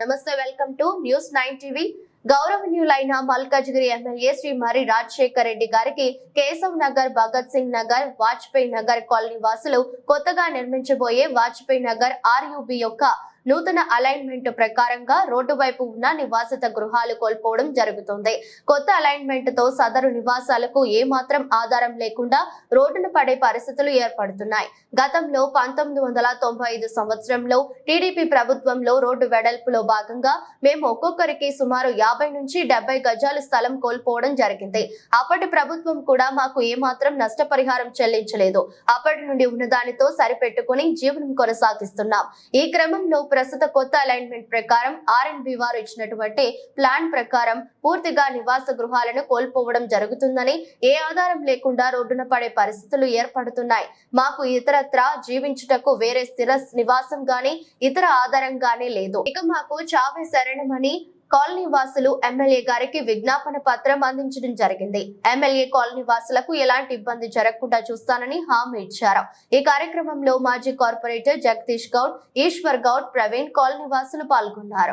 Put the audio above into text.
నమస్తే welcome to news nine TV. గౌరవనీయులైన Malkajgiri MLA Shri Marri Rajasekhar Reddy గారికి కేశవ్ నగర్ భగత్ సింగ్ నగర్ వాజ్పేయి నగర్ కాలనీ వాసులు కొత్తగా నిర్మించబోయే వాజ్పేయి నగర్ ఆర్యుబి యొక్క నూతన అలైన్మెంట్ ప్రకారంగా రోడ్డు వైపు ఉన్న నివాసిత గృహాలు కోల్పోవడం జరుగుతుంది. కొత్త అలైన్మెంట్తో సదరు నివాసాలకు ఏ మాత్రం ఆధారం లేకుండా రోడ్డును పడే పరిస్థితులు ఏర్పడుతున్నాయి. గతంలో పంతొమ్మిది వందల తొంభై ఐదు సంవత్సరంలో టీడీపీ ప్రభుత్వంలో రోడ్డు వెడల్పులో భాగంగా మేము ఒక్కొక్కరికి సుమారు యాభై నుంచి డెబ్బై గజాలు స్థలం కోల్పోవడం జరిగింది. అప్పటి ప్రభుత్వం కూడా మాకు ఏమాత్రం నష్టపరిహారం చెల్లించలేదు. అప్పటి నుండి ఉన్నదానితో సరిపెట్టుకుని జీవనం కొనసాగిస్తున్నాం. ఈ క్రమంలో ప్రస్తుత కొత్త అలైన్మెంట్ ప్రకారం ఆర్ఎన్బి వారు ఇచ్చినటువంటి ప్లాన్ ప్రకారం పూర్తిగా నివాస గృహాలను కోల్పోవడం జరుగుతుందని ఏ ఆధారం లేకుండా రోడ్డున పడే పరిస్థితులు ఏర్పడుతున్నాయి. మాకు ఇతరత్ర జీవించుటకు వేరే స్థిర నివాసం గాని ఇతర ఆధారం గాని లేదు. ఇక మాకు చావే శరణమని కాలనీ వాసులు ఎమ్మెల్యే గారికి విజ్ఞాపన పత్రం అందించడం జరిగింది. ఎమ్మెల్యే కాలనీ వాసులకు ఎలాంటి ఇబ్బంది జరగకుండా చూస్తానని హామీ ఇచ్చారు. ఈ కార్యక్రమంలో మాజీ కార్పొరేటర్ జగదీష్ గౌడ్ ఈశ్వర్ గౌడ్ ప్రవీణ్ కాలనీ వాసులు పాల్గొన్నారు.